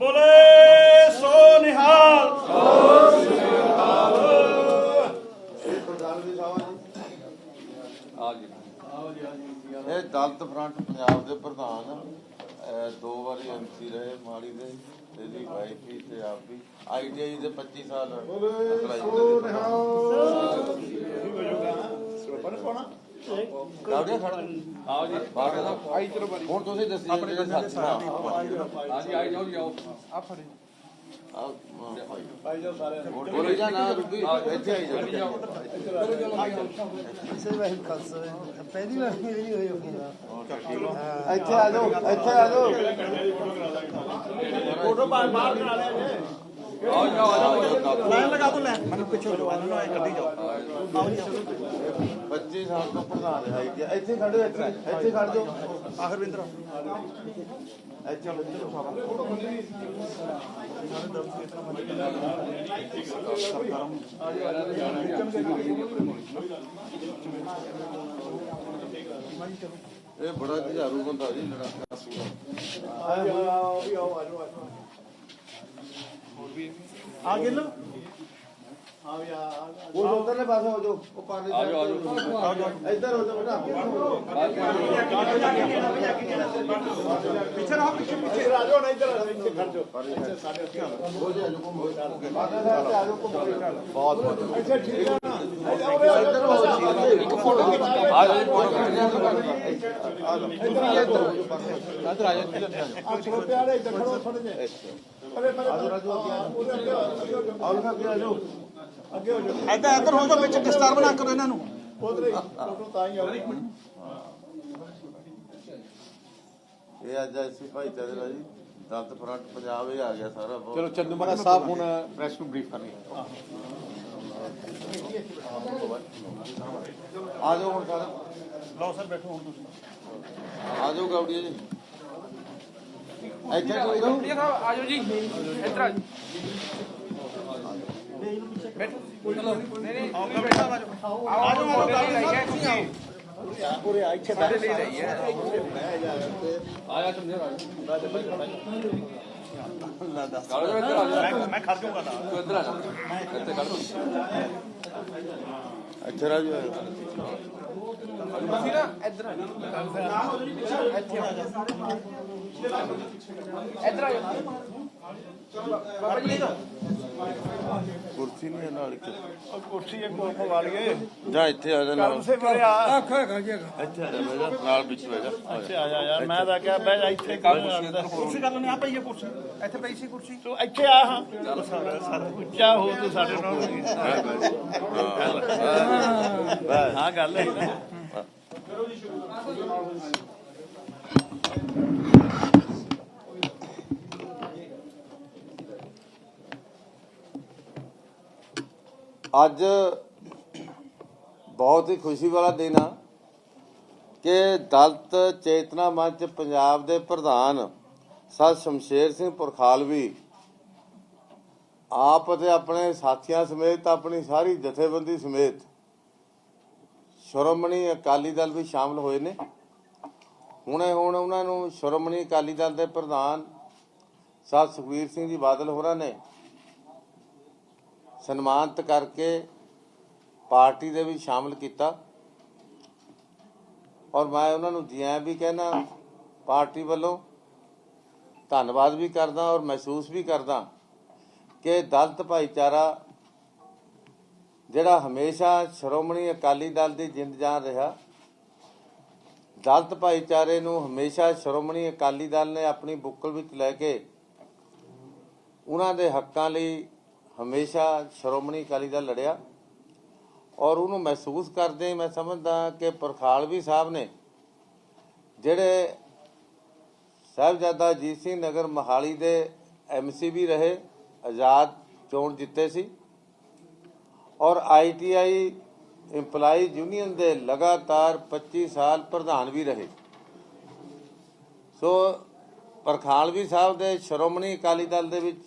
ਬੋਲੇ ਸੋ ਨਿਹਾਲ। ਇਹ ਦਲਤ ਫਰੰਟ ਪੰਜਾਬ ਦੇ ਪ੍ਰਧਾਨ ਦੋ ਵਾਰੀ ਐਮਸੀ ਰਹੇ ਮਾੜੀ ਦੇ ਇਹਦੀ ਵਾਈਫ ਵੀ ਤੇ ਆਪ ਵੀ। ਆਈਟੀਆਈ ਦੇ 25 ਸਾਲ ਅਪਲਾਈ ਕੀਤੇ ਕਾਉੜਿਆ ਖੜਾ ਆਓ ਜੀ। ਬਾਹਰ ਦਾ ਆਈ ਚਲੋ ਬਰੀ ਹੁਣ ਤੁਸੀਂ ਦੱਸੀ ਆਪਣੇ ਜਿਹੜੇ ਸਾਥੀ ਹਾਂਜੀ ਆਈ ਜਾਓ ਜੀ ਆਓ ਆਓ ਭਾਈ ਜਾਓ ਸਾਰੇ ਬੋਲੀ ਜਾ ਨਾ ਰੁਕੀ ਇੱਥੇ ਆਈ ਜਾ ਇਸੇ ਵਾਰ ਖਾਲਸਾ ਪਹਿਲੀ ਵਾਰ ਮੇਰੀ ਹੋਈ ਹੋਈ ਇੱਥੇ ਆ ਜਾਓ ਇੱਥੇ ਆ ਜਾਓ ਫੋਟੋ ਬਾਹਰ ਬਾਹਰ ਕਰਾ ਲਿਆ ਜੇ ਆਓ ਜੀ ਆਓ ਆਓ ਲਾਈਨ ਲਗਾ ਦੋ ਲੈ ਮੈਨੂੰ ਪਿੱਛੇ ਹੋ ਜਾਓ ਇਹਨਾਂ ਨੂੰ ਐ ਕੱਢੀ ਜਾਓ 25 ਸਾਲ ਤੋਂ ਪ੍ਰਧਾਨ ਆਈਟੀਆਈ ਇੱਥੇ ਖੜੇ ਇੱਥੇ ਇੱਥੇ ਖੜ ਜਾਓ। ਆਖਰਵਿੰਦਰ। ਇੱਥੇ ਆਓ, ਇੱਥੇ ਆਓ। ਇਹ ਬੜਾ ਜੁਝਾਰੂ ਬੰਦਾ ਜੀ ਲੜਾਕਾ ਆ ਗਏ ਲੋ ਉਹ ਉਧਰਲੇ ਪਾਸੇ ਹੋ ਜਾਓ ਉਹ ਪਾਰਲੇ ਆ ਜਾਓ, ਆ ਜਾਓ। ਇੱਧਰ ਹੋ ਜਾਓ ਬੇਟਾ ਪਿੱਛੇ ਰਹੋ ਪਿੱਛੇ ਪਿੱਛੇ ਆ ਜਾਓ ਨਾ ਇੱਧਰ ਆ ਜਾਓ, ਇੱਥੇ ਖੜ ਜਾਓ ਹੋ ਜਾ ਜੋ ਘੁੰਮੋ ਬਾਦਲ ਸਾਹਿਬ ਆ ਜਾਓ ਘੁੰਮੋ ਬਹੁਤ ਬਹੁਤ ਇੱਥੇ ਠੀਕ ਆ ਨਾ ਇੱਧਰ ਹੋ ਜਾਓ ਇੱਕ ਫੋਟੋ ਆ ਜਾਓ ਜੀ ਫੋਟੋ ਇੱਧਰ ਆ ਜਾਓ ਇੱਧਰ ਆ ਜਾਓ ਆ ਛੋਟੇ ਵਾਲੇ ਇੱਧਰ ਖੜੋ ਅੱਗੇ ਉਹਦੇ ਅੱਗੇ ਅੱਗੇ ਹੋ ਜਾਓ, ਆਓ ਅੱਗੇ ਆ ਜਾਓ ਅੱਗੇ ਹੋ ਜਾਓ। ਇੱਧਰ ਇੱਧਰ ਹੋ ਜਾਓ ਵਿੱਚ ਡਿਸਟਰਬ ਨਾ ਕਰੋ ਇਹਨਾਂ ਨੂੰ। ਉਧਰ ਹੀ ਫੋਟੋ ਤਾਂ ਹੀ ਆਉਣੀ ਇਹ ਅੱਜ ਐਸੀ ਭਾਈ ਤੇਰੇ ਦਾ ਜੀ। ਦੰਤ ਫਰੰਟ ਪੰਜਾਬ ਇਹ ਆ ਗਿਆ ਸਾਰਾ ਬਹੁਤ। ਚਲੋ ਚੰਦੂਮਾਨਾ ਸਾਹਿਬ ਹੁਣ ਪ੍ਰੈਸ ਨੂੰ ਬਰੀਫ ਕਰਨੀ ਆ ਜਾਓ ਹੁਣ ਸਾਰਾ। ਲਓ ਸਰ ਬੈਠੋ ਹੁਣ ਤੁਸੀਂ। ਆ ਜਾਓ ਗੌੜੀਆ ਜੀ। ਇੱਥੇ ਕੋਈ ਰਹੋ ਆ ਜਾਓ ਜੀ। ਇੱਧਰ ਆ ਜਾਓ। ਆਓ ਬੈਠਾ ਆ ਜਾਓ ਆ ਜਾਓ ਤੁਸੀਂ ਆਓ ਪੂਰੇ ਆ ਇੱਥੇ ਬੈਠ ਲਈ ਰਹੀ ਹੈ ਆ ਜਾ ਤੁਮ ਆ ਜਾਓ ਇੱਧਰ ਆ ਜਾਓ ਮੈਂ ਮੈਂ ਖੜ ਜਾਊਂਗਾ ਨਾਲ ਤੂੰ ਇੱਧਰ ਆ ਜਾ ਇੱਥੇ ਕੱਢ ਦੋ ਇੱਥੇ ਰਾਜੂ ਤੁਸੀਂ ਨਾ ਇੱਧਰ ਆ ਜਾਓ ਇੱਧਰ ਆ ਜਾਓ ਬਾਬਾ ਜੀ ਕੁਰਸੀ ਨਹੀਂ ਹੈ ਨਾਲ ਇੱਕ। ਉਹ ਕੁਰਸੀ ਇੱਕ ਹੋਰ ਪਵਾ ਲਈਏ। ਜਾਂ ਇੱਥੇ ਆ ਜਾ ਨਾਲ। ਕੰਮ ਸੇ ਪਰੇ ਆ ਇੱਥੇ ਆ ਜਾ ਜਾ ਨਾਲ ਵਿੱਚ ਬਹਿ ਜਾ। ਜਾ। ਇੱਥੇ ਆ ਜਾ ਯਾਰ ਮੈਂ ਤਾਂ ਕਿਹਾ ਬਹਿ ਜਾ ਇੱਥੇ ਕੁਰਸੀ ਕਰ ਲੈਣੇ ਆ ਪਈਏ ਕੁਰਸੀ। ਇੱਥੇ ਪਈ ਸੀ ਕੁਰਸੀ। ਤੂੰ ਇੱਥੇ ਆ ਹਾਂ। ਸਾਰਾ ਸਾਰਾ ਉੱਚਾ ਹੋ ਤੂੰ ਸਾਡੇ ਨਾਲ ਹਾਂ ਗੱਲ ਹੈ। ਨਾ ਅੱਜ ਬਹੁਤ ਹੀ ਖੁਸ਼ੀ ਵਾਲਾ ਦਿਨ ਆ ਕਿ ਦਲਤ ਚੇਤਨਾ ਮੰਚ ਪੰਜਾਬ ਦੇ ਪ੍ਰਧਾਨ ਸਰ ਸ਼ਮਸ਼ੇਰ ਸਿੰਘ ਪੁਰਖਾਲਵੀ ਆਪ ਅਤੇ ਆਪਣੇ ਸਾਥੀਆਂ ਸਮੇਤ ਆਪਣੀ ਸਾਰੀ ਜਥੇਬੰਦੀ ਸਮੇਤ ਸ਼੍ਰੋਮਣੀ ਅਕਾਲੀ ਦਲ ਵੀ ਸ਼ਾਮਲ ਹੋਏ ਨੇ। ਹੁਣੇ ਹੁਣ ਉਹਨਾਂ ਨੂੰ ਸ਼੍ਰੋਮਣੀ ਅਕਾਲੀ ਦਲ ਦੇ ਪ੍ਰਧਾਨ ਸਰ ਸੁਖਵੀਰ ਸਿੰਘ ਜੀ ਬਾਦਲ ਹੋਰਾਂ ਨੇ ਸਨਮਾਨਿਤ ਕਰਕੇ ਪਾਰਟੀ ਦੇ ਵਿੱਚ ਸ਼ਾਮਲ ਕੀਤਾ। ਔਰ ਮੈਂ ਉਹਨਾਂ ਨੂੰ ਜੀ ਵੀ ਕਹਿਣਾ ਪਾਰਟੀ ਵੱਲੋਂ ਧੰਨਵਾਦ ਵੀ ਕਰਦਾ ਔਰ ਮਹਿਸੂਸ ਵੀ ਕਰਦਾ ਕਿ ਦਲਤ ਭਾਈਚਾਰਾ ਜਿਹੜਾ ਹਮੇਸ਼ਾ ਸ਼੍ਰੋਮਣੀ ਅਕਾਲੀ ਦਲ ਦੀ ਜਿੰਦ ਜਾਨ ਰਿਹਾ, ਦਲਤ ਭਾਈਚਾਰੇ ਨੂੰ ਹਮੇਸ਼ਾ ਸ਼੍ਰੋਮਣੀ ਅਕਾਲੀ ਦਲ ਨੇ ਆਪਣੀ ਬੁੱਕਲ ਵਿੱਚ ਲੈ ਕੇ ਉਹਨਾਂ ਦੇ ਹੱਕਾਂ ਲਈ ਹਮੇਸ਼ਾ ਸ਼੍ਰੋਮਣੀ ਅਕਾਲੀ ਦਲ ਲੜਿਆ ਔਰ ਉਹਨੂੰ ਮਹਿਸੂਸ ਕਰਦੇ ਮੈਂ ਸਮਝਦਾ ਕਿ ਪ੍ਰਖਾਲਵੀ ਸਾਹਿਬ ਨੇ ਜਿਹੜੇ ਸਾਹਿਬਜ਼ਾਦਾ ਅਜੀਤ ਸਿੰਘ ਨਗਰ ਮਹਾਲੀ ਦੇ ਐਮਸੀ ਵੀ ਰਹੇ, ਆਜ਼ਾਦ ਚੋਣ ਜਿੱਤੇ ਸੀ ਔਰ ਆਈਟੀਆਈ EMPLOYEES ਯੂਨੀਅਨ ਦੇ ਲਗਾਤਾਰ 25 ਸਾਲ ਪ੍ਰਧਾਨ ਵੀ ਰਹੇ। ਸੋ ਪ੍ਰਖਾਲਵੀ ਸਾਹਿਬ ਦੇ ਸ਼੍ਰੋਮਣੀ ਅਕਾਲੀ ਦਲ ਦੇ ਵਿੱਚ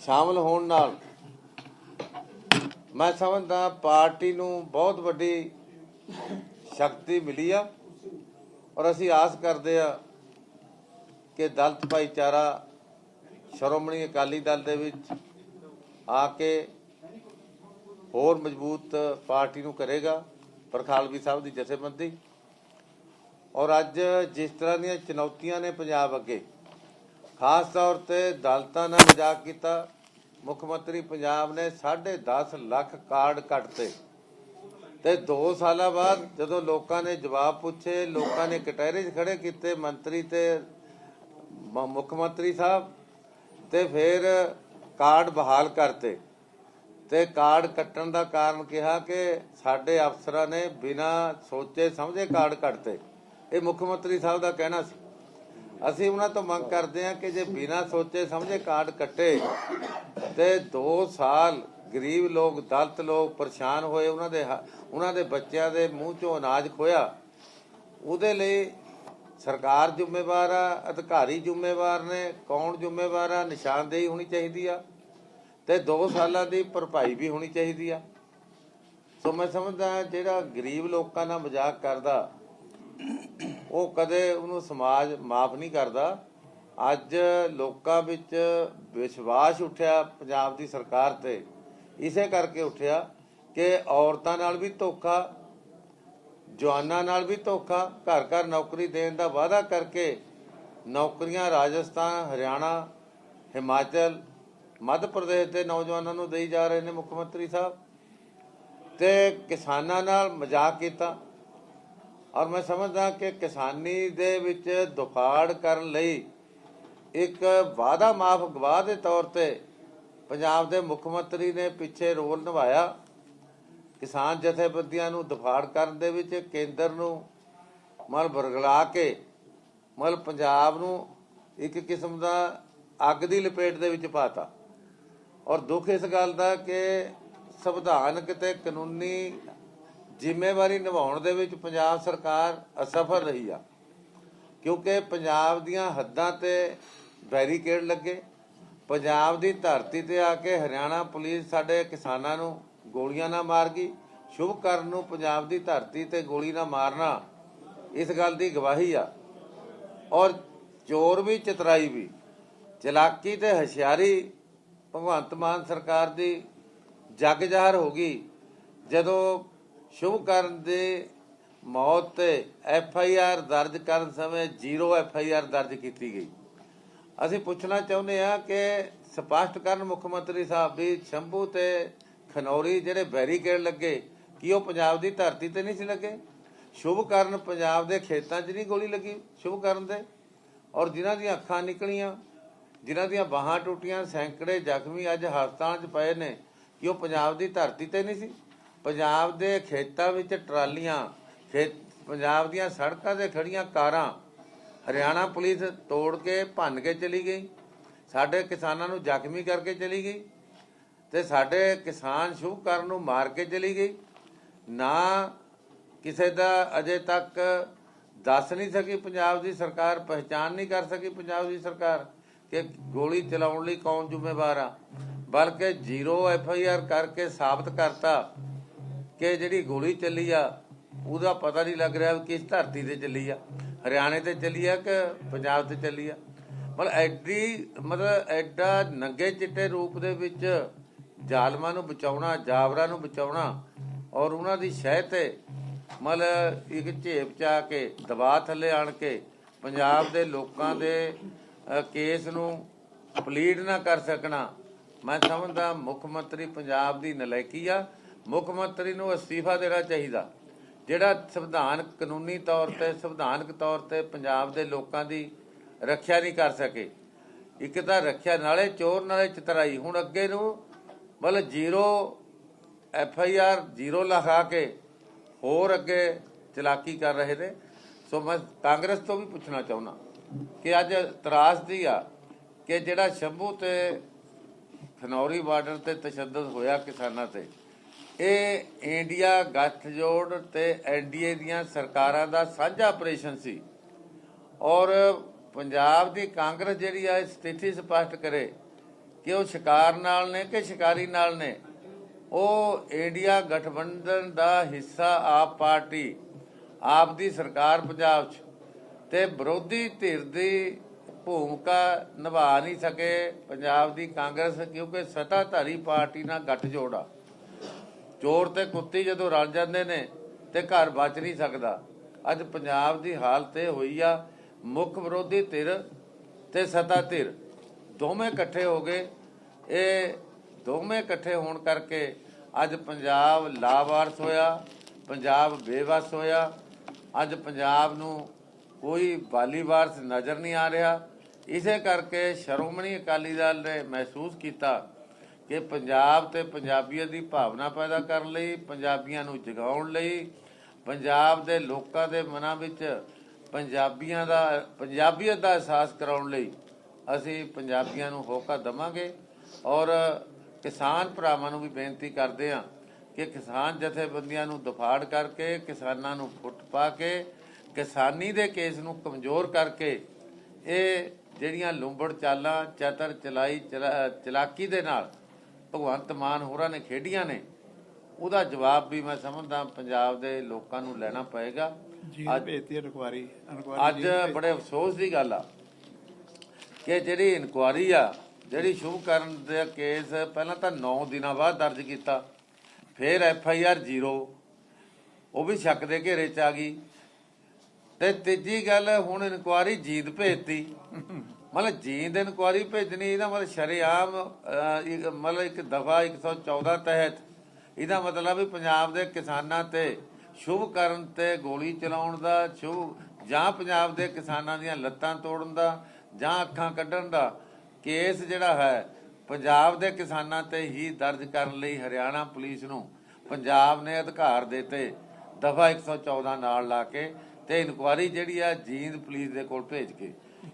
ਸ਼ਾਮਲ ਹੋਣ ਨਾਲ ਮੈਂ ਸਮਝਦਾ ਪਾਰਟੀ ਨੂੰ ਬਹੁਤ ਵੱਡੀ ਸ਼ਕਤੀ ਮਿਲੀ ਆ ਔਰ ਅਸੀਂ ਆਸ ਕਰਦੇ ਆ ਕਿ ਦਲਤ ਭਾਈਚਾਰਾ ਸ਼੍ਰੋਮਣੀ ਅਕਾਲੀ ਦਲ ਦੇ ਵਿੱਚ ਆ ਕੇ ਹੋਰ ਮਜ਼ਬੂਤ ਪਾਰਟੀ ਨੂੰ ਕਰੇਗਾ, ਪ੍ਰਖਾਲਵੀ ਸਾਹਿਬ ਦੀ ਜਥੇਬੰਦੀ। ਔਰ ਅੱਜ ਜਿਸ ਤਰ੍ਹਾਂ ਦੀਆਂ ਚੁਣੌਤੀਆਂ ਨੇ ਪੰਜਾਬ ਅੱਗੇ ਖਾਸ ਤੌਰ ਤੇ ਦਲਤਾਂ ਨਾਲ ਮਜ਼ਾਕ ਕੀਤਾ। ਮੁੱਖ ਮੰਤਰੀ ਪੰਜਾਬ ਨੇ 10.5 ਲੱਖ ਕਾਰਡ ਕੱਟਤੇ। ਤੇ 2 ਸਾਲਾਂ ਬਾਅਦ ਜਦੋਂ ਲੋਕਾਂ ਨੇ ਜਵਾਬ ਪੁੱਛੇ, ਲੋਕਾਂ ਨੇ ਕਟਹਿਰੇ 'ਚ ਖੜੇ ਕੀਤੇ ਮੰਤਰੀ ਤੇ ਮੁੱਖ ਮੰਤਰੀ ਸਾਹਿਬ, ਤੇ ਫਿਰ ਕਾਰਡ ਬਹਾਲ ਕਰਤੇ। ਤੇ ਕਾਰਡ ਕੱਟਣ ਦਾ ਕਾਰਨ ਕਿਹਾ ਕਿ ਸਾਡੇ ਅਫਸਰਾਂ ਨੇ ਬਿਨਾਂ ਸੋਚੇ ਸਮਝੇ ਕਾਰਡ ਕੱਟਤੇ। ਇਹ ਮੁੱਖ ਮੰਤਰੀ ਸਾਹਿਬ ਦਾ ਕਹਿਣਾ ਸੀ। ਅਸੀਂ ਉਹਨਾਂ ਤੋਂ ਮੰਗ ਕਰਦੇ ਹਾਂ ਕਿ ਜੇ ਬਿਨਾਂ ਸੋਚੇ ਸਮਝੇ ਕਾਰਡ ਕੱਟੇ ਤੇ 2 ਸਾਲ ਗਰੀਬ ਲੋਕ, ਦਲਤ ਲੋਕ ਪਰੇਸ਼ਾਨ ਹੋਏ, ਉਹਨਾਂ ਦੇ ਉਹਨਾਂ ਦੇ ਬੱਚਿਆਂ ਦੇ ਮੂੰਹ ਚੋਂ ਅਨਾਜ ਖੋਇਆ ਉਹਦੇ ਲਈ ਸਰਕਾਰ ਜ਼ਿੰਮੇਵਾਰ ਆ, ਅਧਿਕਾਰੀ ਜ਼ਿੰਮੇਵਾਰ ਨੇ, ਕੌਣ ਜ਼ਿੰਮੇਵਾਰ ਆ, ਨਿਸ਼ਾਨਦੇਹੀ ਹੋਣੀ ਚਾਹੀਦੀ ਆ ਤੇ 2 ਸਾਲਾਂ ਦੀ ਭਰਪਾਈ ਵੀ ਹੋਣੀ ਚਾਹੀਦੀ ਆ। ਸੋ ਮੈਂ ਸਮਝਦਾ ਜਿਹੜਾ ਗਰੀਬ ਲੋਕਾਂ ਨਾਲ ਮਜ਼ਾਕ ਕਰਦਾ ਉਹ ਕਦੇ ਉਹਨੂੰ ਸਮਾਜ ਮਾਫ ਨਹੀਂ ਕਰਦਾ। ਅੱਜ ਲੋਕਾਂ ਵਿੱਚ ਵਿਸ਼ਵਾਸ ਉੱਠਿਆ ਪੰਜਾਬ ਦੀ ਸਰਕਾਰ ਤੇ। ਇਸੇ ਕਰਕੇ ਉੱਠਿਆ ਕਿ ਔਰਤਾਂ ਨਾਲ ਵੀ ਧੋਖਾ, ਜਵਾਨਾਂ ਨਾਲ ਵੀ ਧੋਖਾ, ਘਰ ਘਰ ਨੌਕਰੀ ਦੇਣ ਦਾ ਵਾਅਦਾ ਕਰਕੇ ਨੌਕਰੀਆਂ ਰਾਜਸਥਾਨ, ਹਰਿਆਣਾ, ਹਿਮਾਚਲ, ਮੱਧ ਪ੍ਰਦੇਸ਼ ਦੇ ਨੌਜਵਾਨਾਂ ਨੂੰ ਦੇਈ ਜਾ ਰਹੇ ਨੇ ਮੁੱਖ ਮੰਤਰੀ ਸਾਹਿਬ। ਤੇ ਕਿਸਾਨਾਂ ਨਾਲ ਮਜ਼ਾਕ ਕੀਤਾ। ਔਰ ਮੈਂ ਸਮਝਦਾ ਕਿ ਕਿਸਾਨੀ ਦੇ ਵਿੱਚ ਦੁਖਾੜ ਕਰਨ ਲਈ ਇੱਕ ਵਾਅਦਾ ਮਾਫ ਗਵਾਹ ਦੇ ਤੌਰ ਤੇ ਪੰਜਾਬ ਦੇ ਮੁੱਖ ਮੰਤਰੀ ਨੇ ਪਿੱਛੇ ਰੋਲ ਨਿਭਾਇਆ। ਕਿਸਾਨ ਜਥੇਬੰਦੀਆਂ ਨੂੰ ਦੁਖਾੜ ਕਰਨ ਦੇ ਵਿੱਚ ਕੇਂਦਰ ਨੂੰ ਮਲ ਬਰਗਲਾ ਕੇ ਮਲ ਪੰਜਾਬ ਨੂੰ ਇੱਕ ਕਿਸਮ ਦਾ ਅੱਗ ਦੀ ਲਪੇਟ ਦੇ ਵਿੱਚ ਪਾਤਾ। ਔਰ ਦੁੱਖ ਇਸ ਗੱਲ ਦਾ ਕਿ ਸੰਵਿਧਾਨਕ ਤੇ ਕਾਨੂੰਨੀ ਜ਼ਿੰਮੇਵਾਰੀ ਨਿਭਾਉਣ ਦੇ ਵਿੱਚ ਪੰਜਾਬ ਸਰਕਾਰ ਅਸਫਲ ਰਹੀ ਆ। ਕਿਉਂਕਿ ਪੰਜਾਬ ਦੀਆਂ ਹੱਦਾਂ ਤੇ ਬੈਰੀਕੇਡ ਲੱਗੇ। ਪੰਜਾਬ ਦੀ ਧਰਤੀ ਤੇ ਆ ਕੇ ਹਰਿਆਣਾ ਪੁਲਿਸ ਸਾਡੇ ਕਿਸਾਨਾਂ ਨੂੰ ਗੋਲੀਆਂ ਨਾਲ ਮਾਰ ਗਈ। ਸ਼ੁਭ ਕਰਨ ਨੂੰ ਪੰਜਾਬ ਦੀ ਧਰਤੀ ਤੇ ਗੋਲੀ ਨਾਲ ਮਾਰਨਾ ਇਸ ਗੱਲ ਦੀ ਗਵਾਹੀ ਆ। ਔਰ ਚੋਰ ਵੀ, ਚਤਰਾਈ ਵੀ। ਚਲਾਕੀ ਤੇ ਹਸ਼ਿਆਰੀ ਭਗਵੰਤ ਮਾਨ ਸਰਕਾਰ ਦੀ ਜਗ ਜ਼ਾਹਰ ਹੋ ਗਈ। ਜਦੋਂ ਸ਼ੁਭ ਕਰਨ ਦੇ ਮੌਤ ਤੇ ਐਫ ਆਈ ਆਰ ਦਰਜ ਕਰਨ ਸਮੇਂ ਜ਼ੀਰੋ ਐਫ ਆਈ ਆਰ ਦਰਜ ਕੀਤੀ ਗਈ। ਅਸੀਂ ਪੁੱਛਣਾ ਚਾਹੁੰਦੇ ਹਾਂ ਕਿ ਸਪਸ਼ਟ ਕਰਨ ਮੁੱਖ ਮੰਤਰੀ ਸਾਹਿਬ ਵੀ ਸ਼ੰਭੂ ਤੇ ਖਨੌਰੀ ਜਿਹੜੇ ਬੈਰੀਕੇਡ ਲੱਗੇ, ਕੀ ਉਹ ਪੰਜਾਬ ਦੀ ਧਰਤੀ ਤੇ ਨਹੀਂ ਸੀ ਲੱਗੇ? ਸ਼ੁਭ ਕਰਨ ਪੰਜਾਬ ਦੇ ਖੇਤਾਂ 'ਚ ਨਹੀਂ ਗੋਲੀ ਲੱਗੀ, ਸ਼ੁਭ ਕਰਨ ਦੇ? ਔਰ ਜਿਨ੍ਹਾਂ ਦੀਆਂ ਅੱਖਾਂ ਨਿਕਲੀਆਂ, ਜਿਨ੍ਹਾਂ ਦੀਆਂ ਬਾਹਾਂ ਟੁੱਟੀਆਂ, ਸੈਂਕੜੇ ਜ਼ਖਮੀ ਅੱਜ ਹਸਪਤਾਲਾਂ 'ਚ ਪਏ ਨੇ, ਕਿ ਉਹ ਪੰਜਾਬ ਦੀ ਧਰਤੀ ਤੇ ਨਹੀਂ ਸੀ? ਪੰਜਾਬ ਦੇ ਖੇਤਾਂ ਵਿੱਚ ਟਰਾਲੀਆਂ, ਖੇਤ, ਪੰਜਾਬ ਦੀਆਂ ਸੜਕਾਂ ਤੇ ਖੜੀਆਂ ਕਾਰਾਂ, ਹਰਿਆਣਾ ਪੁਲਿਸ ਤੋੜ ਕੇ ਭੰਨ ਕੇ ਚਲੀ ਗਈ। ਸਾਡੇ ਕਿਸਾਨਾਂ ਨੂੰ ਜ਼ਖਮੀ ਕਰਕੇ ਚਲੀ ਗਈ ਤੇ ਸਾਡੇ ਕਿਸਾਨ ਸ਼ੁਭ ਕਰਨ ਨੂੰ ਮਾਰ ਕੇ ਚਲੀ ਗਈ। ਨਾ ਕਿਸੇ ਦਾ ਅਜੇ ਤੱਕ ਦੱਸ ਨਹੀਂ ਸਕੀ ਪੰਜਾਬ ਦੀ ਸਰਕਾਰ ਪਹਿਚਾਨ ਨਹੀਂ ਕਰ ਸਕੀ ਪੰਜਾਬ ਦੀ ਸਰਕਾਰ ਕਿ ਗੋਲੀ ਚਲਾਉਣ ਲਈ ਕੌਣ ਜ਼ਿੰਮੇਵਾਰ ਆ। ਬਲਕਿ ਜ਼ੀਰੋ ਐਫ ਆਈ ਆਰ ਕਰਕੇ ਸਾਬਤ ਕਰਤਾ ਕਿ ਜਿਹੜੀ ਗੋਲੀ ਚੱਲੀ ਆ, ਉਹਦਾ ਪਤਾ ਨਹੀਂ ਲੱਗ ਰਿਹਾ ਵੀ ਕਿਸ ਧਰਤੀ ਤੇ ਚੱਲੀ ਆ। ਹਰਿਆਣੇ ਤੇ ਚੱਲੀ ਆ ਕਿ ਪੰਜਾਬ ਤੇ ਚੱਲੀ ਆ? ਮਤਲਬ ਐਡੀ, ਮਤਲਬ ਐਡਾ ਨੰਗੇ ਚਿੱਟੇ ਰੂਪ ਦੇ ਵਿੱਚ ਜ਼ਾਲਮਾਂ ਨੂੰ ਬਚਾਉਣਾ ਜਾਵਰਾਂ ਨੂੰ ਬਚਾਉਣਾ ਔਰ ਉਹਨਾਂ ਦੀ ਸ਼ਹਿ ਤੇ ਮਤਲਬ ਇੱਕ ਝੇਪ ਚਾ ਕੇ ਦਬਾਅ ਥੱਲੇ ਆਣ ਕੇ ਪੰਜਾਬ ਦੇ ਲੋਕਾਂ ਦੇ ਕੇਸ ਨੂੰ ਪਲੀਡ ਨਾ ਕਰ ਸਕਣਾ। ਮੈਂ ਸਮਝਦਾ ਮੁੱਖ ਮੰਤਰੀ ਪੰਜਾਬ ਦੀ ਨਲਾਇਕੀ ਆ। ਮੁੱਖ ਮੰਤਰੀ ਨੂੰ ਅਸਤੀਫਾ ਦੇਣਾ ਚਾਹੀਦਾ। ਜਿਹੜਾ ਸੰਵਿਧਾਨ ਕਾਨੂੰਨੀ ਤੌਰ ਤੇ, ਸੰਵਿਧਾਨਕ ਤੌਰ ਤੇ ਪੰਜਾਬ ਦੇ ਲੋਕਾਂ ਦੀ ਰੱਖਿਆ ਨਹੀਂ ਕਰ ਸਕੇ। ਇੱਕ ਤਾਂ ਰੱਖਿਆ ਨਾਲੇ ਚੋਰ, ਨਾਲੇ ਚਤਰਾਈ। ਹੁਣ ਅੱਗੇ ਨੂੰ ਮਤਲਬ zero F I R, zero ਲਿਖਾ ਕੇ ਹੋਰ ਅੱਗੇ ਚਲਾਕੀ ਕਰ ਰਹੇ ਨੇ। ਸੋ ਮੈਂ ਕਾਂਗਰਸ ਤੋਂ ਵੀ ਪੁੱਛਣਾ ਚਾਹੁੰਦਾ ਕਿ ਅੱਜ ਤਰਾਸਦੀ ਆ ਕਿ ਜਿਹੜਾ ਸ਼ੰਭੂ ਤੇ, ਖਨੌਰੀ ਬਾਰਡਰ ਤੇ ਤਸ਼ੱਦਦ ਹੋਇਆ ਕਿਸਾਨਾਂ ਤੇ ਇਹ ਇੰਡੀਆ ਗੱਠਜੋੜ ਤੇ ਐਨਡੀਏ ਦੀਆਂ ਸਰਕਾਰਾਂ ਦਾ ਸਾਂਝਾ ਆਪਰੇਸ਼ਨ ਸੀ। ਔਰ ਪੰਜਾਬ ਦੀ ਕਾਂਗਰਸ ਜਿਹੜੀ ਆ ਸਥਿਤੀ ਸਪਸ਼ਟ ਕਰੇ ਕਿ ਉਹ ਸ਼ਿਕਾਰ ਨਾਲ ਨੇ ਕਿ ਸ਼ਿਕਾਰੀ ਨਾਲ ਨੇ। ਉਹ ਇੰਡੀਆ ਗਠਬੰਧਨ ਦਾ ਹਿੱਸਾ ਆਪ ਪਾਰਟੀ, ਆਪ ਦੀ ਸਰਕਾਰ ਪੰਜਾਬ 'ਚ ਤੇ ਵਿਰੋਧੀ ਧਿਰ ਦੀ ਭੂਮਿਕਾ ਨਿਭਾ ਨਹੀਂ ਸਕੇ ਪੰਜਾਬ ਦੀ ਕਾਂਗਰਸ ਕਿਉਂਕਿ ਸੱਤਾਧਾਰੀ ਪਾਰਟੀ ਨਾਲ ਗੱਠਜੋੜ ਆ। ਚੋਰ ਤੇ ਕੁੱਤੀ ਜਦੋਂ ਰਲ ਜਾਂਦੇ ਨੇ ਤੇ ਘਰ ਬਚ ਨਹੀਂ ਸਕਦਾ। ਅੱਜ ਪੰਜਾਬ ਦੀ ਹਾਲਤ ਇਹ ਹੋਈ ਆ ਮੁੱਖ ਵਿਰੋਧੀ ਧਿਰ ਤੇ ਸਤਾ ਧਿਰ। ਦੋਵੇਂ ਇਕੱਠੇ ਹੋ ਗਏ। ਇਹ ਦੋਵੇਂ ਇਕੱਠੇ ਹੋਣ ਕਰਕੇ ਅੱਜ ਪੰਜਾਬ ਲਾਵਾਰਸ ਹੋਇਆ, ਪੰਜਾਬ ਬੇਵਸ ਹੋਇਆ। ਅੱਜ ਪੰਜਾਬ ਨੂੰ ਕੋਈ ਬਾਲੀ ਵਾਰਸ ਨਜ਼ਰ ਨਹੀਂ ਆ ਰਿਹਾ। ਇਸੇ ਕਰਕੇ ਸ਼੍ਰੋਮਣੀ ਅਕਾਲੀ ਦਲ ਨੇ ਮਹਿਸੂਸ ਕੀਤਾ ਕਿ ਪੰਜਾਬ ਤੇ ਪੰਜਾਬੀਅਤ ਦੀ ਭਾਵਨਾ ਪੈਦਾ ਕਰਨ ਲਈ, ਪੰਜਾਬੀਆਂ ਨੂੰ ਜਗਾਉਣ ਲਈ, ਪੰਜਾਬ ਦੇ ਲੋਕਾਂ ਦੇ ਮਨਾਂ ਵਿੱਚ ਪੰਜਾਬੀਆਂ ਦਾ, ਪੰਜਾਬੀਅਤ ਦਾ ਅਹਿਸਾਸ ਕਰਾਉਣ ਲਈ ਅਸੀਂ ਪੰਜਾਬੀਆਂ ਨੂੰ ਹੋਕਾ ਦਵਾਂਗੇ ਔਰ ਕਿਸਾਨ ਭਰਾਵਾਂ ਨੂੰ ਵੀ ਬੇਨਤੀ ਕਰਦੇ ਹਾਂ ਕਿ ਕਿਸਾਨ ਜਥੇਬੰਦੀਆਂ ਨੂੰ ਦਫਾੜ ਕਰਕੇ, ਕਿਸਾਨਾਂ ਨੂੰ ਫੁੱਟ ਪਾ ਕੇ, ਕਿਸਾਨੀ ਦੇ ਕੇਸ ਨੂੰ ਕਮਜ਼ੋਰ ਕਰਕੇ ਇਹ ਜਿਹੜੀਆਂ ਲੁੰਬੜ ਚਾਲਾਂ, ਚਤਰ ਚਲਾਈ, ਚਲਾ- ਚਲਾਕੀ ਦੇ ਨਾਲ ਭਗਵੰਤ ਮਾਨ ਹੋਰਾਂ ਨੇ ਖੇਡੀਆਂ ਨੇ ਉਹਦਾ ਜਵਾਬ ਵੀ ਮੈਂ ਸਮਝਦਾ ਪੰਜਾਬ ਦੇ ਲੋਕਾਂ ਨੂੰ ਲੈਣਾ ਪਏਗਾ। ਅੱਜ ਭੇਜਤੀ ਇਨਕੁਆਰੀ ਅੱਜ ਬੜੇ ਅਫਸੋਸ ਦੀ ਗੱਲ ਆ ਕਿ ਜਿਹੜੀ ਇਨਕੁਆਰੀ ਆ ਜਿਹੜੀ ਸ਼ੁਭ ਕਰਨ ਦੇ ਕੇਸ ਪਹਿਲਾਂ ਤਾਂ 9 ਦਿਨਾਂ ਬਾਅਦ ਦਰਜ ਕੀਤਾ ਫਿਰ ਐਫ ਆਈ ਆਰ 0 ਉਹ ਵੀ ਸ਼ੱਕ ਦੇ ਘੇਰੇ ਚ ਆ ਗਈ। ਤੇ ਤੀਜੀ ਗੱਲ ਹੁਣ ਇਨਕੁਆਰੀ ਜੀਂਦ ਭੇਜਤੀ। ਮਤਲਬ ਜੀਂਦ ਇਨਕੁਆਰੀ ਭੇਜਣੀ ਇਹਦਾ ਮਤਲਬ ਸ਼ਰੇਆਮ ਅਹ, ਇੱਕ- ਮਤਲਬ ਇੱਕ ਦਫਾ 114 ਤਹਿਤ ਇਹਦਾ ਮਤਲਬ ਵੀ ਪੰਜਾਬ ਦੇ ਕਿਸਾਨਾਂ ਤੇ ਸ਼ੁਭ ਕਰਨ ਤੇ ਗੋਲੀ ਚਲਾਉਣ ਦਾ ਸ਼ੁਭ ਜਾਂ ਪੰਜਾਬ ਦੇ ਕਿਸਾਨਾਂ ਦੀਆਂ ਲੱਤਾਂ ਤੋੜਨ ਦਾ ਜਾਂ ਅੱਖਾਂ ਕੱਢਣ ਦਾ ਕੇਸ ਜਿਹੜਾ ਹੈ ਪੰਜਾਬ ਦੇ ਕਿਸਾਨਾਂ ਤੇ ਹੀ ਦਰਜ ਕਰਨ ਲਈ ਹਰਿਆਣਾ ਪੁਲਿਸ ਨੂੰ ਪੰਜਾਬ ਨੇ ਅਧਿਕਾਰ ਦਿੱਤੇ ਦਫਾ 114 ਨਾਲ ਲਾ ਕੇ ਤੇ ਇਨਕੁਆਰੀ ਜਿਹੜੀ ਆ ਜੀਂਦ ਪੁਲਿਸ ਦੇ ਕੋਲ ਭੇਜ ਕੇ।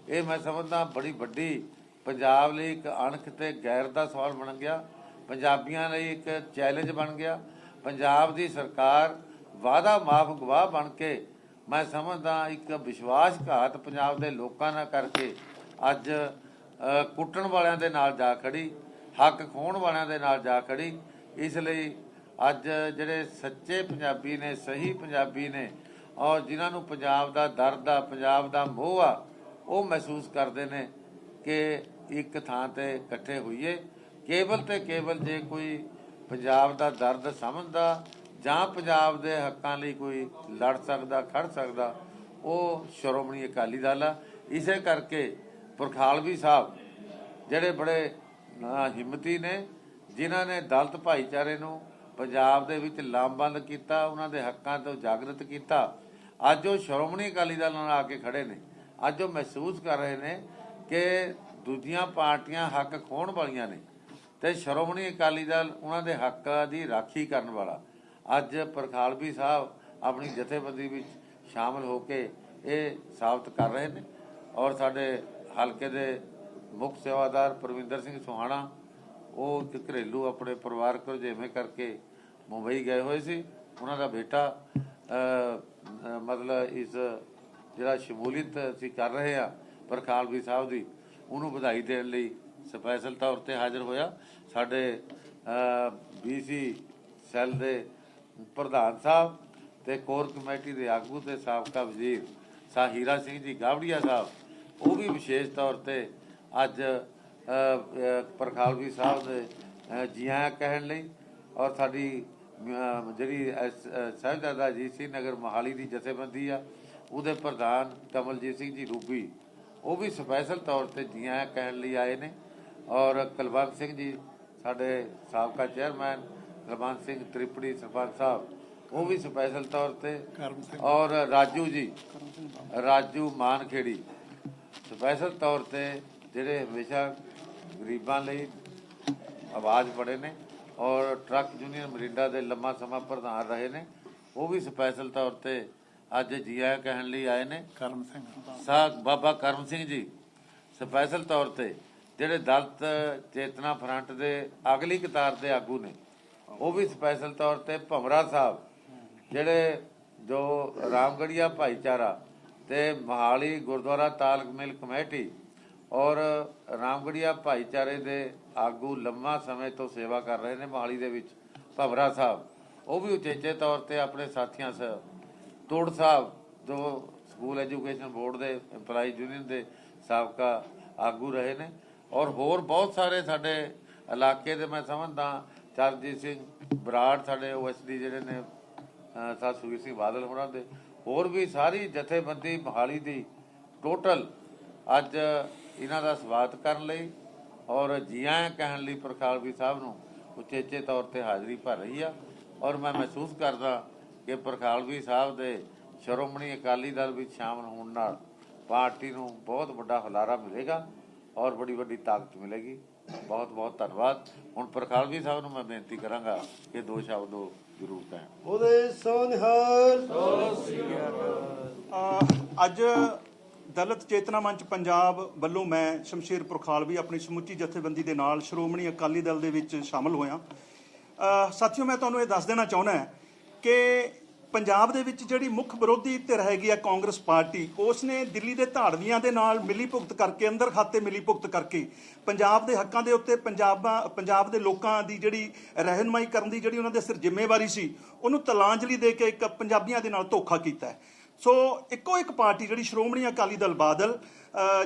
ਇਹ ਮੈਂ ਸਮਝਦਾ ਬੜੀ ਵੱਡੀ ਪੰਜਾਬ ਲਈ ਇੱਕ ਅਣਖ ਤੇ ਗੈਰ ਦਾ ਸਵਾਲ ਬਣ ਗਿਆ। ਪੰਜਾਬੀਆਂ ਲਈ ਇੱਕ ਚੈਲੰਜ ਬਣ ਗਿਆ। ਪੰਜਾਬ ਦੀ ਸਰਕਾਰ ਵਾਦਾ ਮਾਫ ਗਵਾਹ ਬਣ ਕੇ ਮੈਂ ਸਮਝਦਾ ਇੱਕ ਵਿਸ਼ਵਾਸਘਾਤ ਪੰਜਾਬ ਦੇ ਲੋਕਾਂ ਨਾਲ ਕਰਕੇ ਅੱਜ ਕੁੱਟਣ ਵਾਲਿਆਂ ਦੇ ਨਾਲ ਜਾ ਖੜੀ, ਹੱਕ ਖੋਹਣ ਵਾਲਿਆਂ ਦੇ ਨਾਲ ਜਾ ਖੜੀ। ਇਸ ਲਈ ਅੱਜ ਜਿਹੜੇ ਸੱਚੇ ਪੰਜਾਬੀ ਨੇ, ਸਹੀ ਪੰਜਾਬੀ ਨੇ ਔਰ ਜਿਨ੍ਹਾਂ ਨੂੰ ਪੰਜਾਬ ਦਾ ਦਰਦ ਆ, ਪੰਜਾਬ ਦਾ ਮੋਹ ਆ ਉਹ ਮਹਿਸੂਸ ਕਰਦੇ ਨੇ ਕਿ ਇੱਕ ਥਾਂ ਤੇ ਇਕੱਠੇ ਹੋਈਏ। ਕੇਵਲ ਤੇ ਕੇਵਲ ਜੇ ਕੋਈ ਪੰਜਾਬ ਦਾ ਦਰਦ ਸਮਝਦਾ ਜਾਂ ਪੰਜਾਬ ਦੇ ਹੱਕਾਂ ਲਈ ਕੋਈ ਲੜ ਸਕਦਾ, ਖੜ ਸਕਦਾ, ਉਹ ਸ਼੍ਰੋਮਣੀ ਅਕਾਲੀ ਦਲ ਆ। ਇਸੇ ਕਰਕੇ ਪੁਰਖਾਲਵੀ ਸਾਹਿਬ ਜਿਹੜੇ ਬੜੇ ਹਿੰਮਤੀ ਨੇ, ਜਿਨ੍ਹਾਂ ਨੇ ਦਲਤ ਭਾਈਚਾਰੇ ਨੂੰ ਪੰਜਾਬ ਦੇ ਵਿੱਚ ਲਾਮਬੰਦ ਕੀਤਾ, ਉਹਨਾਂ ਦੇ ਹੱਕਾਂ ਤੋਂ ਜਾਗਰਤ ਕੀਤਾ, ਅੱਜ ਉਹ ਸ਼੍ਰੋਮਣੀ ਅਕਾਲੀ ਦਲ ਨਾਲ ਆ ਕੇ ਖੜੇ ਨੇ। ਅੱਜ ਉਹ ਮਹਿਸੂਸ ਕਰ ਰਹੇ ਨੇ ਕਿ ਦੂਜੀਆਂ ਪਾਰਟੀਆਂ ਹੱਕ ਖੋਹਣ ਵਾਲੀਆਂ ਨੇ ਤੇ ਸ਼੍ਰੋਮਣੀ ਅਕਾਲੀ ਦਲ ਉਹਨਾਂ ਦੇ ਹੱਕਾਂ ਦੀ ਰਾਖੀ ਕਰਨ ਵਾਲਾ। ਅੱਜ ਪ੍ਰਖਾਲਵੀ ਸਾਹਿਬ ਆਪਣੀ ਜਥੇਬੰਦੀ ਵਿੱਚ ਸ਼ਾਮਲ ਹੋ ਕੇ ਇਹ ਸਾਬਤ ਕਰ ਰਹੇ ਨੇ ਔਰ ਸਾਡੇ ਹਲਕੇ ਦੇ ਮੁੱਖ ਸੇਵਾਦਾਰ ਪ੍ਰਵਿੰਦਰ ਸਿੰਘ ਸੁਹਾਣਾ, ਉਹ ਇੱਕ ਘਰੇਲੂ ਆਪਣੇ ਪਰਿਵਾਰਕ ਰੁਝੇਵੇਂ ਕਰਕੇ ਮੁੰਬਈ ਗਏ ਹੋਏ ਸੀ। ਉਹਨਾਂ ਦਾ ਬੇਟਾ ਮਤਲਬ ਇਸ ਜਿਹੜਾ ਸ਼ਮੂਲੀਅਤ ਅਸੀਂ ਕਰ ਰਹੇ ਆ ਪ੍ਰਖਾਲਵੀ ਸਾਹਿਬ ਦੀ ਉਹਨੂੰ ਵਧਾਈ ਦੇਣ ਲਈ ਸਪੈਸ਼ਲ ਤੌਰ ਤੇ ਹਾਜ਼ਰ ਹੋਇਆ। ਸਾਡੇ ਬੀਸੀ ਸੈੱਲ ਦੇ ਪ੍ਰਧਾਨ ਸਾਹਿਬ ਤੇ ਕੋਰ ਕਮੇਟੀ ਦੇ ਆਗੂ ਤੇ ਸਾਬਕਾ ਵਜ਼ੀਰ ਸਾਹੀਰਾ ਸਿੰਘ ਜੀ ਗਾਵੜੀਆ ਸਾਹਿਬ ਉਹ ਵੀ ਵਿਸ਼ੇਸ਼ ਤੌਰ ਤੇ ਅੱਜ ਅ, ਅ, ਪ੍ਰਖਾਲਵੀ ਸਾਹਿਬ ਦੇ ਅ, ਜੀ ਆਇਆਂ ਕਹਿਣ ਲਈ ਔਰ ਸਾਡੀ ਜਿਹੜੀ ਸਾਹਿਬਜ਼ਾਦਾ ਜੀ ਸਿੰਘ ਨਗਰ ਮੋਹਾਲੀ ਦੀ ਜਥੇਬੰਦੀ ਆ ਉਹਦੇ ਪ੍ਰਧਾਨ ਕਮਲਜੀਤ ਸਿੰਘ ਜੀ ਰੂਬੀ ਉਹ ਵੀ ਸਪੈਸ਼ਲ ਤੌਰ ਤੇ ਜੀ ਆਇਆਂ ਕਹਿਣ ਲਈ ਆਏ ਨੇ। ਔਰ ਕੁਲਵੰਤ ਸਿੰਘ ਜੀ ਸਾਡੇ ਸਾਬਕਾ ਚੇਅਰਮੈਨ ਕੁਲਵੰਤ ਸਿੰਘ ਤ੍ਰਿਪੜੀ ਸਰਪੰਚ ਸਾਹਿਬ ਉਹ ਵੀ ਸਪੈਸ਼ਲ ਤੌਰ ਤੇ। ਔਰ ਰਾਜੂ ਜੀ ਰਾਜੂ ਮਾਨਖੇੜੀ ਸਪੈਸ਼ਲ ਤੌਰ ਤੇ ਜਿਹੜੇ ਹਮੇਸ਼ਾ ਗਰੀਬਾਂ ਲਈ ਆਵਾਜ਼ ਬੜੇ ਨੇ ਔਰ ਟਰੱਕ ਯੂਨੀਅਨ ਮਰਿੰਡਾ ਦੇ ਲੰਮਾ ਸਮਾਂ ਪ੍ਰਧਾਨ ਰਹੇ ਨੇ ਉਹ ਵੀ ਸਪੈਸ਼ਲ ਤੌਰ ਤੇ ਅੱਜ ਜੀ ਆਇਆਂ ਕਹਿਣ ਲਈ ਆਏ ਨੇ। ਕਰਮ ਸਿੰਘ ਸਾਹ ਬਾਬਾ ਕਰਮ ਸਿੰਘ ਜੀ ਸਪੈਸ਼ਲ ਤੌਰ ਤੇ ਜਿਹੜੇ ਦਲਿਤ ਚੇਤਨਾ ਫਰੰਟ ਦੇ ਅਗਲੀ ਕਤਾਰ ਦੇ ਆਗੂ ਨੇ ਉਹ ਵੀ ਸਪੈਸ਼ਲ ਤੌਰ ਤੇ ਭਮਰਾ ਸਾਹਿਬ ਜਿਹੜੇ ਜੋ ਰਾਮਗੜੀਆ ਭਾਈਚਾਰਾ ਤੇ ਮਹਾਲੀ ਗੁਰਦੁਆਰਾ ਤਾਲਕ ਮਿਲ ਕਮੇਟੀ ਔਰ ਰਾਮਗੜੀਆ ਭਾਈਚਾਰੇ ਦੇ ਆਗੂ ਲੰਮਾ ਸਮੇਂ ਤੋਂ ਸੇਵਾ ਕਰ ਰਹੇ ਨੇ ਮਹਾਲੀ ਦੇ ਵਿੱਚ ਭਮਰਾ ਸਾਹਿਬ ਉਹ ਵੀ ਉਚੇਚੇ ਤੌਰ ਤੇ ਆਪਣੇ ਸਾਥੀਆਂ ਸਹਿ ਤੋੜ ਸਾਹਿਬ, ਜੋ ਸਕੂਲ ਐਜੂਕੇਸ਼ਨ ਬੋਰਡ ਦੇ EMPLOYEE ਯੂਨੀਅਨ ਦੇ ਸਾਬਕਾ ਆਗੂ ਰਹੇ ਨੇ ਔਰ ਹੋਰ ਬਹੁਤ ਸਾਰੇ ਸਾਡੇ ਇਲਾਕੇ ਦੇ ਮੈਂ ਸਮਝਦਾ ਚਰਨਜੀਤ ਸਿੰਘ ਬਰਾੜ ਸਾਡੇ ਓਐਸਡੀ ਜਿਹੜੇ ਨੇ, ਅਹ ਸਰ ਸੁਖਬੀਰ ਸਿੰਘ ਬਾਦਲ ਹੋਰਾਂ ਦੇ, ਹੋਰ ਵੀ ਸਾਰੀ ਜਥੇਬੰਦੀ ਮੋਹਾਲੀ ਦੀ ਟੋਟਲ ਅੱਜ ਇਹਨਾਂ ਦਾ ਸਵਾਗਤ ਕਰਨ ਲਈ ਔਰ ਜੀਆਂ ਕਹਿਣ ਲਈ ਪ੍ਰਖਾਲਵੀ ਸਾਹਿਬ ਨੂੰ ਉਚੇਚੇ ਤੌਰ ਤੇ ਹਾਜ਼ਰੀ ਭਰ ਰਹੀ ਆ ਔਰ ਮੈਂ ਮਹਿਸੂਸ ਕਰਦਾ ਕਿ ਪ੍ਰਖਾਲਵੀ ਸਾਹਿਬ ਦੇ ਸ਼੍ਰੋਮਣੀ ਅਕਾਲੀ ਦਲ ਵਿੱਚ ਸ਼ਾਮਲ ਹੋਣ ਨਾਲ ਪਾਰਟੀ ਨੂੰ ਬਹੁਤ ਵੱਡਾ ਹੁਲਾਰਾ ਮਿਲੇਗਾ ਔਰ ਬੜੀ ਵੱਡੀ ਤਾਕਤ ਮਿਲੇਗੀ। ਬਹੁਤ ਬਹੁਤ ਧੰਨਵਾਦ। ਹੁਣ ਪ੍ਰਖਾਲਵੀ ਸਾਹਿਬ ਨੂੰ ਮੈਂ ਬੇਨਤੀ ਕਰਾਂਗਾ ਕਿ ਦੋ ਸ਼ਬਦ ਉਹ ਜ਼ਰੂਰ ਕਹਿਣ। ਉਹਦੇ ਸੋਨਹਾਲ ਅਹ ਅੱਜ ਦਲਿਤ ਚੇਤਨਾ ਮੰਚ ਪੰਜਾਬ ਵੱਲੋਂ ਮੈਂ ਸ਼ਮਸ਼ੀਰ ਪੁਰਖਾਲਵੀ ਆਪਣੀ ਸਮੁੱਚੀ ਜਥੇਬੰਦੀ ਦੇ ਨਾਲ ਸ਼੍ਰੋਮਣੀ ਅਕਾਲੀ ਦਲ ਦੇ ਵਿੱਚ ਸ਼ਾਮਲ ਹੋਇਆ। ਸਾਥੀਓ ਮੈਂ ਤੁਹਾਨੂੰ ਇਹ ਦੱਸ ਦੇਣਾ ਚਾਹੁੰਦਾ ਕਿ ਪੰਜਾਬ ਦੇ ਵਿੱਚ ਜਿਹੜੀ ਮੁੱਖ ਵਿਰੋਧੀ ਧਿਰ ਹੈਗੀ ਆ ਕਾਂਗਰਸ ਪਾਰਟੀ ਉਸ ਨੇ ਦਿੱਲੀ ਦੇ ਧਾੜਵੀਆਂ ਦੇ ਨਾਲ ਮਿਲੀ ਭੁਗਤ ਕਰਕੇ, ਅੰਦਰ ਖਾਤੇ ਮਿਲੀ ਭੁਗਤ ਕਰਕੇ ਪੰਜਾਬ ਦੇ ਹੱਕਾਂ ਦੇ ਉੱਤੇ ਪੰਜਾਬਾਂ, ਪੰਜਾਬ ਦੇ ਲੋਕਾਂ ਦੀ ਜਿਹੜੀ ਰਹਿਨਮਾਈ ਕਰਨ ਦੀ ਜਿਹੜੀ ਉਹਨਾਂ ਦੇ ਸਿਰ ਜ਼ਿੰਮੇਵਾਰੀ ਸੀ, ਉਹਨੂੰ ਤਲਾਂਜਲੀ ਦੇ ਕੇ ਇੱਕ ਪੰਜਾਬੀਆਂ ਦੇ ਨਾਲ ਧੋਖਾ ਕੀਤਾ ਸੋ ਇੱਕੋ ਇੱਕ ਪਾਰਟੀ ਜਿਹੜੀ ਸ਼੍ਰੋਮਣੀ ਅਕਾਲੀ ਦਲ ਬਾਦਲ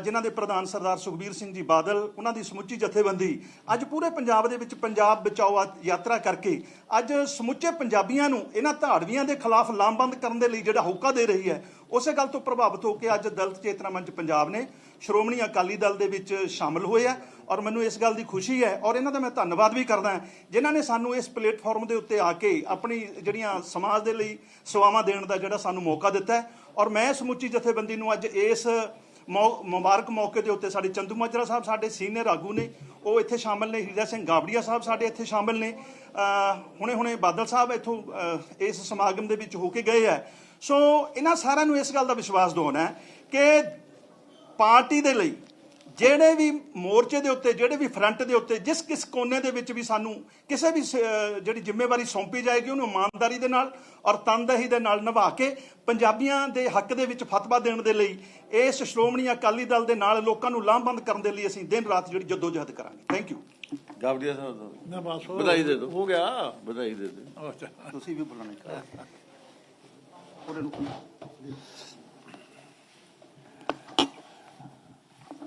ਜਿਨ੍ਹਾਂ ਦੇ ਪ੍ਰਧਾਨ ਸਰਦਾਰ ਸੁਖਬੀਰ ਸਿੰਘ ਜੀ ਬਾਦਲ, ਉਹਨਾਂ ਦੀ ਸਮੁੱਚੀ ਜਥੇਬੰਦੀ। ਅੱਜ ਪੂਰੇ ਪੰਜਾਬ ਦੇ ਵਿੱਚ ਪੰਜਾਬ ਬਚਾਓ ਯਾਤਰਾ ਕਰਕੇ ਅੱਜ ਸਮੁੱਚੇ ਪੰਜਾਬੀਆਂ ਨੂੰ ਇਹਨਾਂ ਧਾੜਵੀਆਂ ਦੇ ਖਿਲਾਫ ਲਾਮਬੰਦ ਕਰਨ ਦੇ ਲਈ ਜਿਹੜਾ ਹੋਕਾ ਦੇ ਰਹੀ ਹੈ, ਉਸੇ ਗੱਲ ਤੋਂ ਪ੍ਰਭਾਵਿਤ ਹੋ ਕੇ ਅੱਜ ਦਲਿਤ ਚੇਤਨਾ ਮੰਚ ਪੰਜਾਬ ਨੇ ਸ਼੍ਰੋਮਣੀ ਅਕਾਲੀ ਦਲ ਦੇ ਵਿੱਚ ਸ਼ਾਮਲ ਹੋਏ ਆ ਔਰ ਮੈਨੂੰ ਇਸ ਗੱਲ ਦੀ ਖੁਸ਼ੀ ਹੈ ਔਰ ਇਹਨਾਂ ਦਾ ਮੈਂ ਧੰਨਵਾਦ ਵੀ ਕਰਦਾ ਹਾਂ, ਜਿਨ੍ਹਾਂ ਨੇ ਸਾਨੂੰ ਇਸ ਪਲੇਟਫਾਰਮ ਦੇ ਉੱਤੇ ਆ ਕੇ ਆਪਣੀ ਜਿਹੜੀਆਂ ਸਮਾਜ ਦੇ ਲਈ ਸੇਵਾਵਾਂ ਦੇਣ ਦਾ ਜਿਹੜਾ ਸਾਨੂੰ ਮੌਕਾ ਦਿੱਤਾ ਔਰ ਮੈਂ ਸਮੁੱਚੀ ਜਥੇਬੰਦੀ ਨੂੰ ਅੱਜ ਇਸ ਮੁਬਾਰਕ ਮੌਕੇ ਦੇ ਉੱਤੇ ਸਾਡੇ ਚੰਦੂ ਮਾਜਰਾ ਸਾਹਿਬ, ਸਾਡੇ ਸੀਨੀਅਰ ਆਗੂ ਨੇ, ਉਹ ਇੱਥੇ ਸ਼ਾਮਲ ਨੇ, ਹੀਰਾ ਸਿੰਘ ਗਾਬੜੀਆ ਸਾਹਿਬ ਸਾਡੇ ਇੱਥੇ ਸ਼ਾਮਲ ਨੇ ਹੁਣੇ ਹੁਣੇ ਬਾਦਲ ਸਾਹਿਬ ਇੱਥੋਂ ਇਸ ਸਮਾਗਮ ਦੇ ਵਿੱਚ ਹੋ ਕੇ ਗਏ ਆ। ਸੋ ਇਹਨਾਂ ਸਾਰਿਆਂ ਨੂੰ ਇਸ ਗੱਲ ਦਾ ਵਿਸ਼ਵਾਸ ਦਿਵਾਉਣਾ ਹੈ ਕਿ ਪਾਰਟੀ ਦੇ ਲਈ ਜਿਹੜੇ ਵੀ ਮੋਰਚੇ ਦੇ ਉੱਤੇ ਜਿਹੜੇ ਵੀ ਫਰੰਟ ਦੇ ਉੱਤੇ ਜਿਸ ਕਿਸ ਕੋਨੇ ਦੇ ਵਿੱਚ ਵੀ ਸਾਨੂੰ ਕਿਸੇ ਵੀ ਜਿਹੜੀ ਜ਼ਿੰਮੇਵਾਰੀ ਸੌਂਪੀ ਜਾਏਗੀ ਉਹਨੂੰ ਇਮਾਨਦਾਰੀ ਦੇ ਨਾਲ ਔਰ ਤਨਦੇਹੀ ਦੇ ਨਾਲ ਨਿਭਾ ਕੇ ਪੰਜਾਬੀਆਂ ਦੇ ਹੱਕ ਦੇ ਵਿੱਚ ਫਤਵਾ ਦੇਣ ਦੇ ਲਈ ਇਸ ਸ਼੍ਰੋਮਣੀ ਅਕਾਲੀ ਦਲ ਦੇ ਨਾਲ ਲੋਕਾਂ ਨੂੰ ਲਾਮਬੰਦ ਕਰਨ ਦੇ ਲਈ ਅਸੀਂ ਦਿਨ ਰਾਤ ਜਿਹੜੀ ਜਦੋਜਹਿਦ ਕਰਾਂਗੇ। ਥੈਂਕ ਯੂ ਗਾਵੜੀਆ ਸਾਹਿਬ ਨੂੰ ਬਸ ਵਧਾਈ ਦੇ ਦਿਓ। ਹੋ ਗਿਆ। ਵਧਾਈ ਦੇ ਦਿਓ। ਅੱਛਾ। ਤੁਸੀਂ ਵੀ ਬੁਲਾਣਾ ਉਹਦੇ ਨੂੰ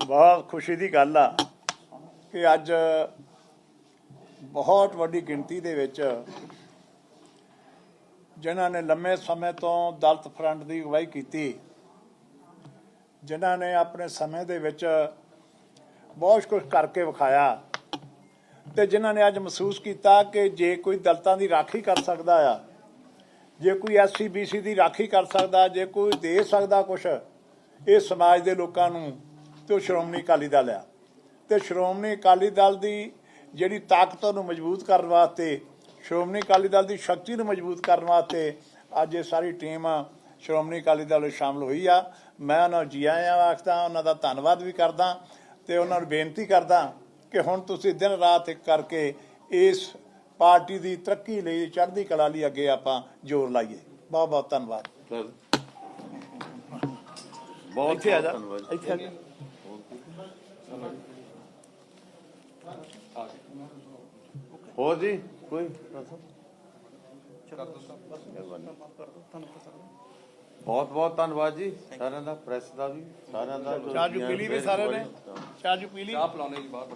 ਬਹੁਤ ਖੁਸ਼ੀ ਦੀ ਗੱਲ ਆ ਕਿ ਅੱਜ ਬਹੁਤ ਵੱਡੀ ਗਿਣਤੀ ਦੇ ਵਿੱਚ ਜਿਨ੍ਹਾਂ ਨੇ ਲੰਮੇ ਸਮੇਂ ਤੋਂ ਦਲਤ ਫਰੰਟ ਦੀ ਅਗਵਾਈ ਕੀਤੀ, ਜਿਨ੍ਹਾਂ ਨੇ ਆਪਣੇ ਸਮੇਂ ਦੇ ਵਿੱਚ ਬਹੁਤ ਕੁਝ ਕਰਕੇ ਵਿਖਾਇਆ ਤੇ ਜਿਨ੍ਹਾਂ ਨੇ ਅੱਜ ਮਹਿਸੂਸ ਕੀਤਾ ਕਿ ਜੇ ਕੋਈ ਦਲਤਾਂ ਦੀ ਰਾਖੀ ਕਰ ਸਕਦਾ ਆ, ਜੇ ਕੋਈ ਐਸਸੀ ਬੀਸੀ ਦੀ ਰਾਖੀ ਕਰ ਸਕਦਾ, ਜੇ ਕੋਈ ਦੇ ਸਕਦਾ ਕੁਝ ਇਹ ਸਮਾਜ ਦੇ ਲੋਕਾਂ ਨੂੰ ਤੇ ਉਹ ਸ਼੍ਰੋਮਣੀ ਅਕਾਲੀ ਦਲ ਆ। ਤੇ ਸ਼੍ਰੋਮਣੀ ਅਕਾਲੀ ਦਲ ਦੀ ਜਿਹੜੀ ਤਾਕਤ ਨੂੰ ਮਜ਼ਬੂਤ ਕਰਨ ਵਾਸਤੇ ਸ਼੍ਰੋਮਣੀ ਅਕਾਲੀ ਦਲ ਦੀ ਸ਼ਕਤੀ ਨੂੰ ਮਜ਼ਬੂਤ ਕਰਨ ਵਾਸਤੇ ਅੱਜ ਇਹ ਸਾਰੀ ਟੀਮ ਸ਼੍ਰੋਮਣੀ ਅਕਾਲੀ ਦਲ ਵਿੱਚ ਸ਼ਾਮਲ ਹੋਈ ਆ। ਮੈਂ ਉਹਨਾਂ ਨੂੰ ਜੀ ਆਇਆਂ ਆਖਦਾ ਉਹਨਾਂ ਦਾ ਧੰਨਵਾਦ ਵੀ ਕਰਦਾ ਤੇ ਉਹਨਾਂ ਨੂੰ ਬੇਨਤੀ ਕਰਦਾ ਕਿ ਹੁਣ ਤੁਸੀਂ ਦਿਨ ਰਾਤ ਇੱਕ ਕਰਕੇ ਇਸ ਪਾਰਟੀ ਦੀ ਤਰੱਕੀ ਲਈ ਚੜ੍ਹਦੀ ਕਲਾ ਲਈ ਅੱਗੇ ਆਪਾਂ ਜ਼ੋਰ ਲਾਈਏ। ਬਹੁਤ ਬਹੁਤ ਧੰਨਵਾਦ। ਬਹੁਤ ਇੱਥੇ ਆ ਜਾ। ਹੋਰ ਜੀ ਕੋਈ ਬਹੁਤ ਬਹੁਤ ਧੰਨਵਾਦ ਜੀ ਸਾਰਿਆਂ ਦਾ ਪ੍ਰੈਸ ਦਾ ਵੀ ਸਾਰਿਆਂ ਦਾ ਚਾਹ ਜੂ ਪੀ ਲਈ ਵੀ ਸਾਰਿਆਂ ਨੇ? ਚਾਹ ਜੂ ਪੀ ਲਈ? ਚਾਹ ਪਿਲਾਉਣੇ ਜੀ ਬਾਹਰ।